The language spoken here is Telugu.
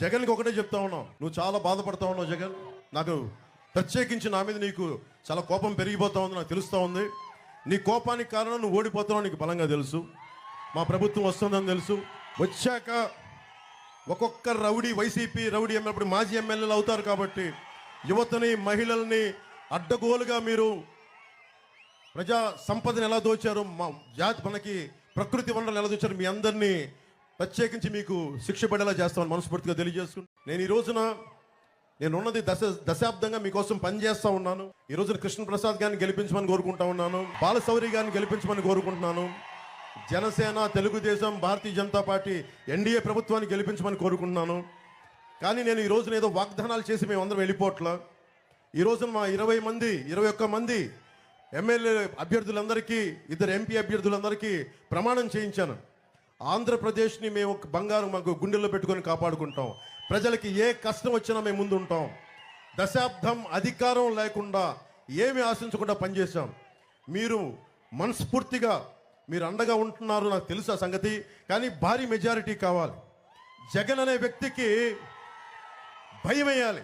జగన్కి ఒకటే చెప్తా ఉన్నావు నువ్వు చాలా బాధపడతా ఉన్నావు జగన్. నాకు ప్రత్యేకించి నా మీద నీకు చాలా కోపం పెరిగిపోతా ఉంది నాకు తెలుస్తూ ఉంది. నీ కోపానికి కారణం నువ్వు ఓడిపోతున్నావు నీకు బలంగా తెలుసు. మా ప్రభుత్వం వస్తుందని తెలుసు. వచ్చాక ఒక్కొక్క రౌడీ వైసీపీ రౌడీ ఎమ్మెల్యే మాజీ ఎమ్మెల్యేలు అవుతారు కాబట్టి యువతని మహిళల్ని అడ్డగోలుగా మీరు ప్రజా సంపదను ఎలా దోచారు? మా జాతి మనకి ప్రకృతి వనరులు ఎలా దోచారు? మీ అందరినీ ప్రత్యేకించి మీకు శిక్ష పడేలా చేస్తామని మనస్ఫూర్తిగా తెలియజేసుకుంటాను నేను ఈ రోజున నేను ఉన్నది దశ దశాబ్దంగా మీకోసం పనిచేస్తా ఉన్నాను. ఈ రోజున కృష్ణప్రసాద్ గారిని గెలిపించమని కోరుకుంటా ఉన్నాను. బాలశౌరి గారిని గెలిపించమని కోరుకుంటున్నాను. జనసేన తెలుగుదేశం భారతీయ జనతా పార్టీ ఎన్డీఏ ప్రభుత్వాన్ని గెలిపించమని కోరుకుంటున్నాను. కానీ నేను ఈ రోజున ఏదో వాగ్దానాలు చేసి మేము అందరం వెళ్ళిపోవట్లా ఈ రోజున మా ఇరవై మంది ఇరవై ఒక్క మంది ఎమ్మెల్యే అభ్యర్థులందరికీ ఇద్దరు ఎంపీ అభ్యర్థులందరికీ ప్రమాణం చేయించాను. ఆంధ్రప్రదేశ్ని మేము బంగారం మాకు గుండెల్లో పెట్టుకొని కాపాడుకుంటాం. ప్రజలకి ఏ కష్టం వచ్చినా మేము ముందు ఉంటాం దశాబ్దం అధికారం లేకుండా ఏమి ఆశించకుండా పనిచేశాం. మీరు మనస్ఫూర్తిగా మీరు అండగా ఉంటున్నారు నాకు తెలుసు ఆ సంగతి కానీ భారీ మెజారిటీ కావాలి. జగన్ అనే వ్యక్తికి భయం వేయాలి